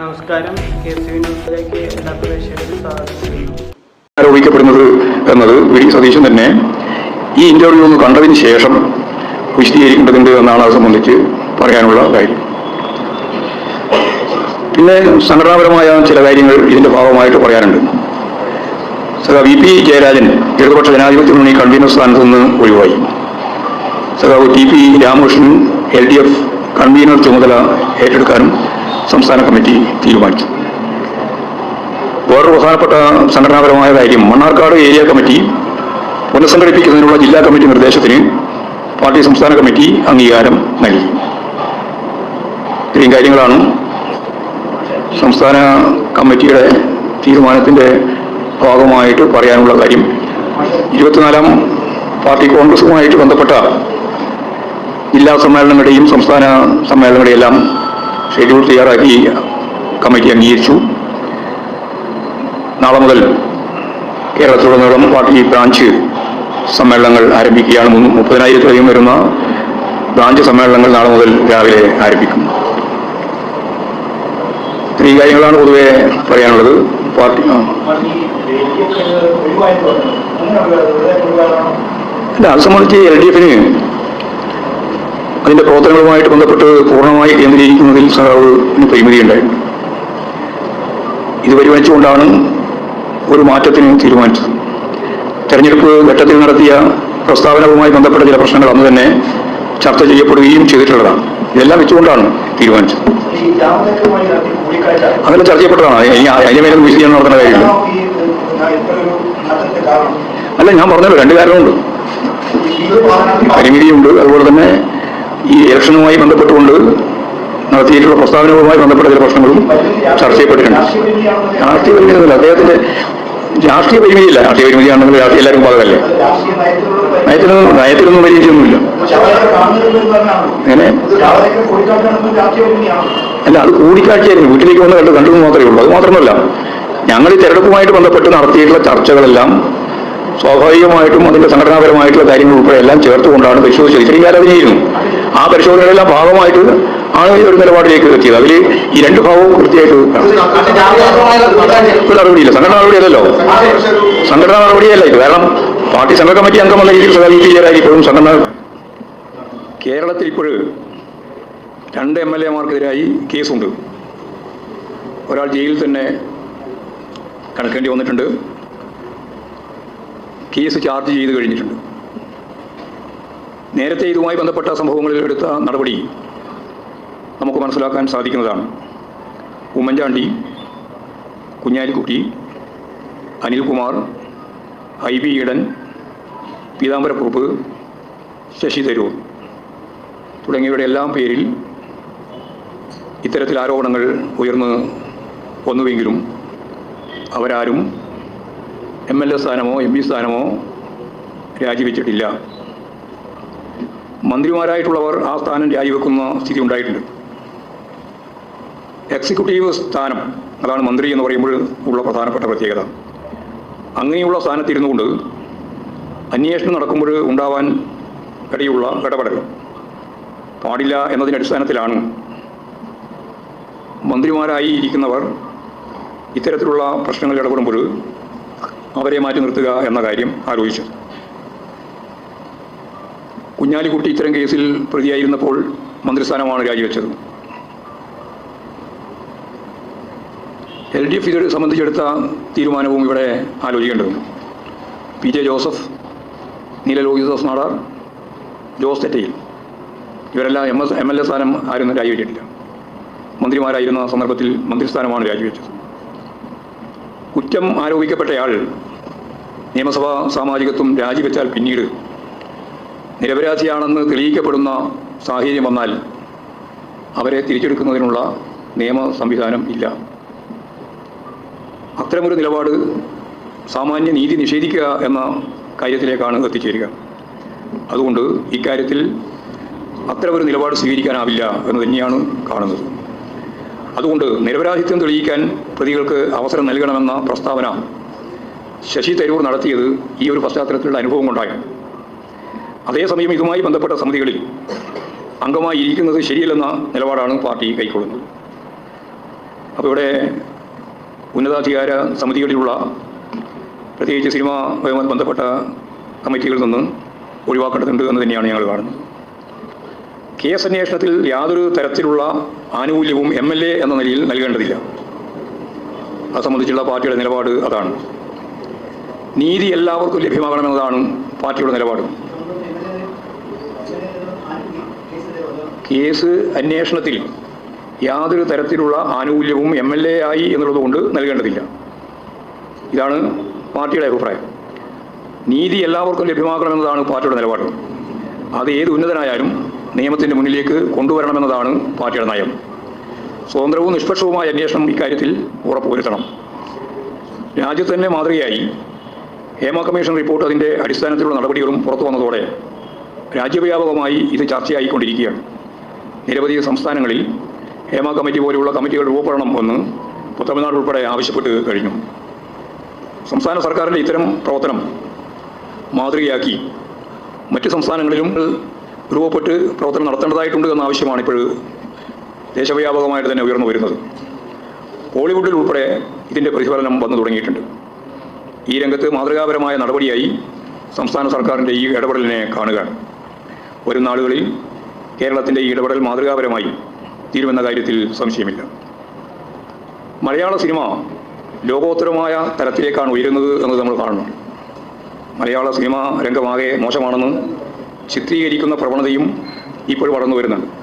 നമസ്കാരം. ആരോപിക്കപ്പെടുന്നത് എന്നത് വി സതീശൻ തന്നെ ഈ ഇന്റർവ്യൂ ഒന്ന് കണ്ടതിന് ശേഷം വിശദീകരിക്കേണ്ടതുണ്ട് എന്നാണ് അത് സംബന്ധിച്ച് പറയാനുള്ള കാര്യം. പിന്നെ സംഘടനാപരമായ ചില കാര്യങ്ങൾ ഇതിന്റെ ഭാഗമായിട്ട് പറയാനുണ്ട്. സഖാ വി പി ജയരാജൻ ഇടതുപക്ഷ ജനാധിപത്യ മുന്നണി കൺവീനർ സ്ഥാനത്ത് നിന്ന് ഒഴിവായി. സഖാവ് T P Ramakrishnan L D F convener ചുമതല ഏറ്റെടുക്കാനും സംസ്ഥാന കമ്മിറ്റി തീരുമാനിച്ചു. വേറൊരു പ്രധാനപ്പെട്ട സംഘടനാപരമായ കാര്യം മണ്ണാർക്കാട് ഏരിയ കമ്മിറ്റി പുനഃസംഘടിപ്പിക്കുന്നതിനുള്ള ജില്ലാ കമ്മിറ്റി നിർദ്ദേശത്തിന് പാർട്ടി സംസ്ഥാന കമ്മിറ്റി അംഗീകാരം നൽകി. ഇത്രയും കാര്യങ്ങളാണ് സംസ്ഥാന കമ്മിറ്റിയുടെ തീരുമാനത്തിന്റെ ഭാഗമായിട്ട് പറയാനുള്ള കാര്യം. ഇരുപത്തിനാലാം പാർട്ടി കോൺഗ്രസുമായിട്ട് ബന്ധപ്പെട്ട ജില്ലാ സമ്മേളനങ്ങളുടെയും സംസ്ഥാന സമ്മേളനങ്ങളുടെയും എല്ലാം ഷെഡ്യൂൾ തയ്യാറാക്കി കമ്മിറ്റി അംഗീകരിച്ചു. നാളെ മുതൽ കേരളത്തിലുടനീളം പാർട്ടി ബ്രാഞ്ച് സമ്മേളനങ്ങൾ ആരംഭിക്കുകയാണ്. മുപ്പതിനായിരത്തിലധികം വരുന്ന ബ്രാഞ്ച് സമ്മേളനങ്ങൾ നാളെ മുതൽ രാവിലെ ആരംഭിക്കും. ഈ കാര്യങ്ങളാണ് പൊതുവെ പറയാനുള്ളത്. പാർട്ടി. അല്ല അത് സംബന്ധിച്ച് എൽ ഡി എഫിന് അതിന്റെ പ്രവർത്തനങ്ങളുമായിട്ട് ബന്ധപ്പെട്ട് പൂർണമായി കേന്ദ്രീകരിക്കുന്നതിൽ സഹാവിന് പരിമിതിയുണ്ടായിരുന്നു ഇത് പരിഗണിച്ചുകൊണ്ടാണ് ഒരു മാറ്റത്തിന് തീരുമാനിച്ചത്. തെരഞ്ഞെടുപ്പ് ഘട്ടത്തിൽ നടത്തിയ പ്രസ്താവനവുമായി ബന്ധപ്പെട്ട ചില പ്രശ്നങ്ങൾ അന്ന് തന്നെ ചർച്ച ചെയ്യപ്പെടുകയും ചെയ്തിട്ടുള്ളതാണ്. ഇതെല്ലാം വെച്ചുകൊണ്ടാണ് തീരുമാനിച്ചത്. അതെല്ലാം ചർച്ച ചെയ്യപ്പെട്ടതാണ്. അതിന്റെ മേലും വിശദീകരണം നടത്തേണ്ട കാര്യമില്ല. അല്ല ഞാൻ പറഞ്ഞല്ലോ രണ്ട് കാരണമുണ്ട്. പരിമിതിയുണ്ട്. അതുപോലെ തന്നെ ഈ ഇലക്ഷനുമായി ബന്ധപ്പെട്ടുകൊണ്ട് നടത്തിയിട്ടുള്ള പ്രസ്താവനകളുമായി ബന്ധപ്പെട്ട ചില പ്രശ്നങ്ങളും ചർച്ച ചെയ്യപ്പെട്ടിട്ടുണ്ട് രാഷ്ട്രീയ പരിമിതിയൊന്നുമില്ല അദ്ദേഹത്തിന്റെ രാഷ്ട്രീയ പരിമിതിയില്ല രാഷ്ട്രീയ പരിമിതിയാണെങ്കിൽ രാഷ്ട്രീയ അത് നയത്തിലുള്ള പരിമിതി. നയത്തിലൊന്നും നയത്തിലൊന്നും പരിമിതിയൊന്നുമില്ല? അങ്ങനെ? അല്ല അത് കൂടിക്കാഴ്ചയായിരുന്നു വീട്ടിലേക്ക് വന്ന് കണ്ട് കണ്ടത് മാത്രമേ ഉള്ളൂ അത് മാത്രമല്ല ഞങ്ങൾ ഈ തെരഞ്ഞെടുപ്പുമായിട്ട് ബന്ധപ്പെട്ട് നടത്തിയിട്ടുള്ള ചർച്ചകളെല്ലാം സ്വാഭാവികമായിട്ടും അതിന്റെ സംഘടനാപരമായിട്ടുള്ള കാര്യങ്ങൾ ഉൾപ്പെടെ എല്ലാം ചേർത്തുകൊണ്ടാണ് പരിശോധിച്ചത് ഇത്രയും കാലം അതിനെയിരുന്നു ആ പരിശോധനകളെല്ലാം ഭാഗമായിട്ട് ആണ് ഈ ഒരു നിലപാടിലേക്ക് എത്തിയത്. അതിൽ ഈ രണ്ട് ഭാഗവും കൃത്യമായിട്ട്. ഒരു നടപടിയില്ല. സംഘടനാ നടപടിയല്ലല്ലോ സംഘടനാ നടപടിയല്ല ഇത്. കാരണം പാർട്ടി സംഘ കമ്മിറ്റി അംഗമുള്ള രീതിയിൽ ഇപ്പോഴും സംഘടന. കേരളത്തിൽ ഇപ്പോഴ് രണ്ട് എം എൽ എമാർക്കെതിരായി കേസുണ്ട്. ഒരാൾ ജയിലിൽ തന്നെ കണക്കേണ്ടി വന്നിട്ടുണ്ട്. കേസ് ചാർജ് ചെയ്ത് കഴിഞ്ഞിട്ടുണ്ട്. നേരത്തെ ഇതുമായി ബന്ധപ്പെട്ട സംഭവങ്ങളിൽ എടുത്ത നടപടി നമുക്ക് മനസ്സിലാക്കാൻ സാധിക്കുന്നതാണ്. ഉമ്മൻചാണ്ടി കുഞ്ഞാലിക്കുട്ടി അനിൽകുമാർ ഐ ബി ഈഡൻ പീതാംബരക്കുറുപ്പ് ശശി തരൂർ തുടങ്ങിയവരുടെ എല്ലാം പേരിൽ ഇത്തരത്തിൽ ആരോപണങ്ങൾ ഉയർന്ന് വന്നുവെങ്കിലും അവരാരും എം എൽ എ സ്ഥാനമോ എം പി സ്ഥാനമോ രാജിവെച്ചിട്ടില്ല. മന്ത്രിമാരായിട്ടുള്ളവർ ആ സ്ഥാനം രാജിവെക്കുന്ന സ്ഥിതി ഉണ്ടായിട്ടുണ്ട്. എക്സിക്യൂട്ടീവ് സ്ഥാനം അതാണ് മന്ത്രി എന്ന് പറയുമ്പോൾ ഉള്ള പ്രധാനപ്പെട്ട പ്രത്യേകത. അങ്ങനെയുള്ള സ്ഥാനത്തിരുന്നു കൊണ്ട് അന്വേഷണം നടക്കുമ്പോൾ ഉണ്ടാവാൻ ഇടയുള്ള ഇടപെടൽ പാടില്ല എന്നതിന്റെ അടിസ്ഥാനത്തിലാണ് മന്ത്രിമാരായി ഇരിക്കുന്നവർ ഇത്തരത്തിലുള്ള പ്രശ്നങ്ങളിൽ ഇടപെടുമ്പോൾ അവരെ മാറ്റി നിർത്തുക എന്ന കാര്യം ആലോചിച്ചു. കുഞ്ഞാലിക്കുട്ടി ഇത്തരം കേസിൽ പ്രതിയായിരുന്നപ്പോൾ മന്ത്രിസ്ഥാനമാണ് രാജിവെച്ചത്. എൽ ഡി എഫ് ഇത് സംബന്ധിച്ചെടുത്ത തീരുമാനവും ഇവിടെ ആലോചിക്കേണ്ടതുണ്ട്. പി ജെ ജോസഫ് നീല ലോഹിദാസ് നാടാർ ജോസ് തെറ്റയിൽ. ഇവരെല്ലാം M S M L A സ്ഥാനം ആരും രാജിവെച്ചിട്ടില്ല. മന്ത്രിമാരായിരുന്ന സന്ദർഭത്തിൽ മന്ത്രിസ്ഥാനമാണ് രാജിവെച്ചത്. കുറ്റം ആരോപിക്കപ്പെട്ടയാൾ നിയമസഭാ സാമാജികത്വം രാജിവെച്ചാൽ പിന്നീട് നിരപരാധിയാണെന്ന് തെളിയിക്കപ്പെടുന്ന സാഹചര്യം വന്നാൽ അവരെ തിരിച്ചെടുക്കുന്നതിനുള്ള നിയമ സംവിധാനം ഇല്ല. അത്തരമൊരു നിലപാട് സാമാന്യ നീതി നിഷേധിക്കുക എന്ന കാര്യത്തിലേക്കാണ് എത്തിച്ചേരുക. അതുകൊണ്ട് ഇക്കാര്യത്തിൽ അത്തരമൊരു നിലപാട് സ്വീകരിക്കാനാവില്ല എന്ന് തന്നെയാണ് കാണുന്നത്. അതുകൊണ്ട് നിരപരാധിത്വം തെളിയിക്കാൻ പ്രതികൾക്ക് അവസരം നൽകണമെന്ന പ്രസ്താവന ശശി തരൂർ നടത്തിയത് ഈ ഒരു പശ്ചാത്തലത്തിലുള്ള അനുഭവം കൊണ്ടായിരുന്നു അതേസമയം ഇതുമായി ബന്ധപ്പെട്ട സമിതികളിൽ അംഗമായി ഇരിക്കുന്നത് ശരിയല്ലെന്ന നിലപാടാണ് പാർട്ടി കൈക്കൊള്ളുന്നത്. അപ്പോൾ ഇവിടെ ഉന്നതാധികാര സമിതികളിലുള്ള പ്രത്യേകിച്ച് സിനിമയുമായി ബന്ധപ്പെട്ട കമ്മിറ്റികളിൽ നിന്ന് ഒഴിവാക്കേണ്ടതുണ്ട് എന്ന് തന്നെയാണ് ഞങ്ങൾ കാണുന്നത്. കേസ് അന്വേഷണത്തിൽ യാതൊരു തരത്തിലുള്ള ആനുകൂല്യവും എം എൽ എ എന്ന നിലയിൽ നൽകേണ്ടതില്ല. അത് സംബന്ധിച്ചുള്ള പാർട്ടിയുടെ നിലപാട് അതാണ്. നീതി എല്ലാവർക്കും ലഭ്യമാകണമെന്നതാണ് പാർട്ടിയുടെ നിലപാട്. കേസ് അന്വേഷണത്തിൽ യാതൊരു തരത്തിലുള്ള ആനുകൂല്യവും എം എൽ എ ആയി എന്നുള്ളതുകൊണ്ട് നൽകേണ്ടതില്ല. ഇതാണ് പാർട്ടിയുടെ അഭിപ്രായം. നീതി എല്ലാവർക്കും ലഭ്യമാക്കണമെന്നതാണ് പാർട്ടിയുടെ നിലപാട്. അത് ഏത് ഉന്നതനായാലും നിയമത്തിന്റെ മുന്നിലേക്ക് കൊണ്ടുവരണമെന്നതാണ് പാർട്ടിയുടെ നയം. സ്വതന്ത്രവും നിഷ്പക്ഷവുമായ അന്വേഷണം ഇക്കാര്യത്തിൽ ഉറപ്പുവരുത്തണം. രാജ്യത്തന്നെ മാതൃകയായി ഹേമ കമ്മീഷൻ റിപ്പോർട്ട് അതിന്റെ അടിസ്ഥാനത്തിലുള്ള നടപടികളും പുറത്തു വന്നതോടെ രാജ്യവ്യാപകമായി ഇത് ചർച്ചയായിക്കൊണ്ടിരിക്കുകയാണ്. നിരവധി സംസ്ഥാനങ്ങളിൽ ഹേമ കമ്മിറ്റി പോലെയുള്ള കമ്മിറ്റികൾ രൂപപ്പെടണം എന്ന് തമിഴ്നാട് ഉൾപ്പെടെ ആവശ്യപ്പെട്ട് കഴിഞ്ഞു. സംസ്ഥാന സർക്കാരിന്റെ ഇത്തരം പ്രവർത്തനം മാതൃകയാക്കി മറ്റ് സംസ്ഥാനങ്ങളിലും രൂപപ്പെട്ട് പ്രവർത്തനം നടത്തേണ്ടതായിട്ടുണ്ട് എന്ന ആവശ്യമാണ് ഇപ്പോൾ ദേശവ്യാപകമായിട്ട് തന്നെ ഉയർന്നു വരുന്നത്. ബോളിവുഡിൽ ഉൾപ്പെടെ ഇതിന്റെ പ്രതിഫലനം വന്നു തുടങ്ങിയിട്ടുണ്ട്. ഈ രംഗത്ത് മാതൃകാപരമായ നടപടിയായി സംസ്ഥാന സർക്കാരിന്റെ ഈ ഇടപെടലിനെ കാണുക വരും നാളുകളിൽ കേരളത്തിന്റെ ഈ ഇടപെടൽ മാതൃകാപരമായി തീരുമെന്ന കാര്യത്തിൽ സംശയമില്ല. മലയാള സിനിമ ലോകോത്തരമായ തലത്തിലേക്കാണ് ഉയരുന്നത് എന്ന് നമ്മൾ കാണുന്നു. മലയാള സിനിമ രംഗമാകെ മോശമാണെന്ന് ചിത്രീകരിക്കുന്ന പ്രവണതയും ഇപ്പോൾ വളർന്നു വരുന്നുണ്ട്